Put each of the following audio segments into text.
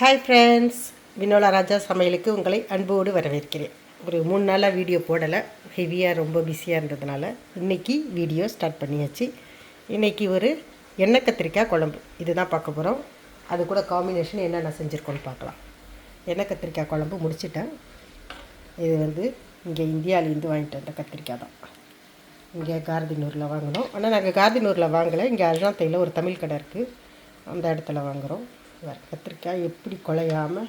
Hi friends Vinola ராஜா சமையலுக்கு உங்களை அன்போடு வரவேற்கிறேன். ஒரு மூணு நாளாக வீடியோ போடலை. ஹெவியாக ரொம்ப பிஸியாக இருந்ததுனால இன்றைக்கி வீடியோ ஸ்டார்ட் பண்ணியாச்சு. இன்றைக்கி ஒரு எண்ணெய் கத்திரிக்காய் குழம்பு. இதுதான் பார்க்க போகிறோம் அது கூட காம்பினேஷன் என்னென்ன செஞ்சுருக்கோன்னு பார்க்கலாம். எண்ணெய் கத்திரிக்காய் குழம்பு முடிச்சிட்டேன். இது வந்து இங்கே இந்தியாவிலேருந்து வாங்கிட்டு வந்த கத்திரிக்காய் தான். இங்கே கார்தினூரில் வாங்கினோம். ஆனால் நாங்கள் கார்தினூரில் வாங்கலை. இங்கே அஜாந்தையில் ஒரு தமிழ் கடை இருக்குது அந்த இடத்துல வாங்குகிறோம் கத்திரிக்காய் எப்படி குலையாமல்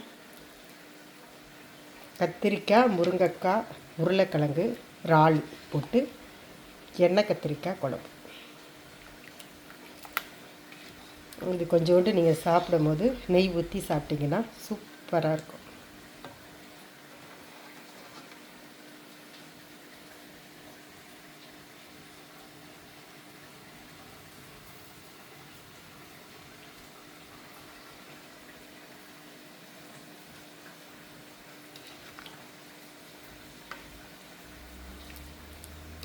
கத்திரிக்காய் முருங்கைக்காய் உருளைக்கிழங்கு இறால் போட்டு எண்ணெய் கத்திரிக்காய் குழம்பு. இது கொஞ்சோண்டு நீங்கள் சாப்பிடும்போது நெய் ஊற்றி சாப்பிட்டிங்கன்னா சூப்பராக இருக்கும்.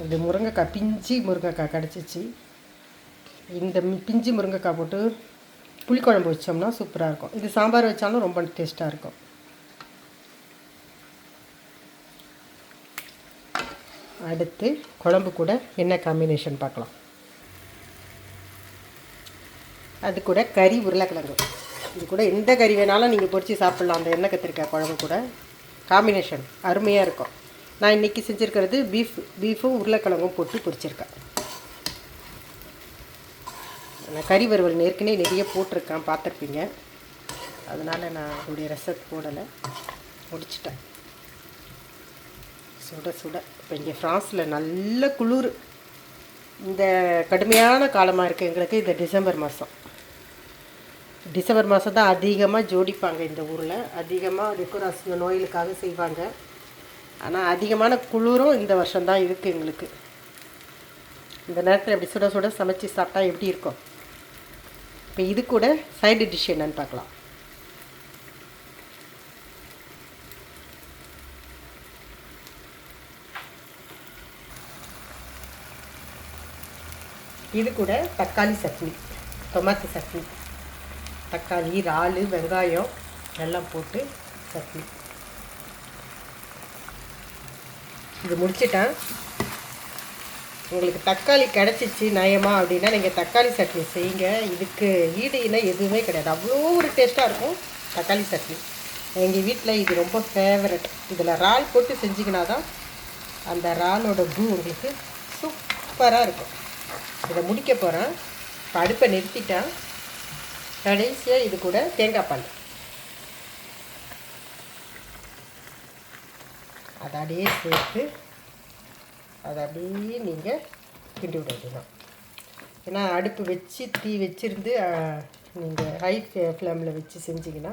இது முருங்கைக்காய் பிஞ்சு முருங்கைக்காய் கிடச்சிச்சு. இந்த பிஞ்சு முருங்கைக்காய் போட்டு புளிக்குழம்பு வச்சோம்னா சூப்பராக இருக்கும். இது சாம்பார் வச்சாலும் ரொம்ப டேஸ்ட்டாக இருக்கும். அடுத்து குழம்பு கூட என்ன காம்பினேஷன் பார்க்கலாம். அது கூட கறி உருளைக்கிழங்கு. இது கூட எந்த கறி வேணாலும் நீங்கள் பொறிச்சு சாப்பிட்லாம். அந்த எண்ணெய் கத்திரிக்காய் குழம்பு கூட. காம்பினேஷன் அருமையாக இருக்கும். நான் இன்றைக்கி செஞ்சுருக்கிறது பீஃப் பீஃபும் உருளைக்கிழங்கும் போட்டு பொரிச்சிருக்கேன். நான் கறி வறுவல் ஏற்கனவே நிறைய போட்டிருக்கேன் பார்த்துருப்பீங்க. அதனால் நான் அதோடைய ரசத் போடலை. முடிச்சிட்டேன். சுட சுட. இப்போ இங்கே ஃப்ரான்ஸில் நல்ல குளிர். இந்த கடுமையான காலமாக இருக்குது எங்களுக்கு இந்த டிசம்பர் மாதம் டிசம்பர் மாதம் தான் அதிகமாக ஜோடிப்பாங்க இந்த ஊரில். அதிகமாக டெக்கோராசியோ நோயிலுக்காக செய்வாங்க. ஆனால் அதிகமான குளிரும் இந்த வருஷம்தான் இருக்குது எங்களுக்கு. இந்த நேரத்தில் இப்படி சுட சுட சமைச்சு சாப்பிட்டா எப்படி இருக்கும்? இப்போ இது கூட சைடு டிஷ் என்னன்னு பார்க்கலாம். இது கூட தக்காளி சட்னி டொமாட்டோ சட்னி. தக்காளி இறால் வெங்காயம் எல்லாம் போட்டு சட்னி. இது முடிச்சிட்டேன். உங்களுக்கு தக்காளி கிடச்சிச்சு நயமா அப்படின்னா நீங்கள் தக்காளி சட்னி செய்யுங்க. இதுக்கு ஈடு இணை எதுவுமே கிடையாது. அவ்வளோ ஒரு டேஸ்ட்டாக இருக்கும் தக்காளி சட்னி. எங்கள் வீட்டில் இது ரொம்ப ஃபேவரட் இதில் இறால் போட்டு செஞ்சிங்கன்னா தான் அந்த இறாலோட பூ உங்களுக்கு சூப்பராக இருக்கும். இதை முடிக்க போகிறேன் இப்போ அடுப்பை நிறுத்திட்டேன். கடைசியாக இது கூட தேங்காய் பால். அதை அப்படியே சேர்த்து அதை அப்படியே நீங்கள் கிண்டி விட வேண்டியதான் ஏன்னா அடுப்பு வச்சு தீ வச்சுருந்து நீங்கள் ஹை ஃப்ளேமில் வச்சு செஞ்சிங்கன்னா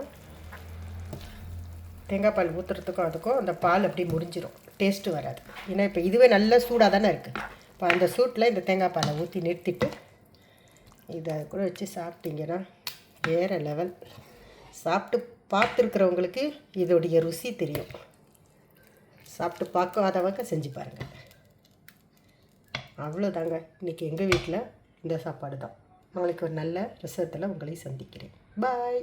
தேங்காய் பால் ஊற்றுறதுக்கும் அதுக்கும் அந்த பால் அப்படியே முடிஞ்சிடும் டேஸ்ட்டு வராது. ஏன்னா இப்போ இதுவே நல்ல சூடாக தானே இருக்குது இப்போ அந்த சூட்டில் இந்த தேங்காய் பாலை ஊற்றி நிறுத்திட்டு இதை கூட வச்சு சாப்பிட்டீங்கன்னா வேறு லெவல் சாப்பிட்டு பார்த்துருக்குறவங்களுக்கு இதோடைய ருசி தெரியும். சாப்பிட்டு பார்க்காதவங்க செஞ்சு பாருங்கள் அவ்வளோதாங்க இன்றைக்கி எங்கள் வீட்டில் இந்த சாப்பாடு தான் நாளைக்கு ஒரு நல்ல விஷயத்தில் உங்களை சந்திக்கிறேன். பாய்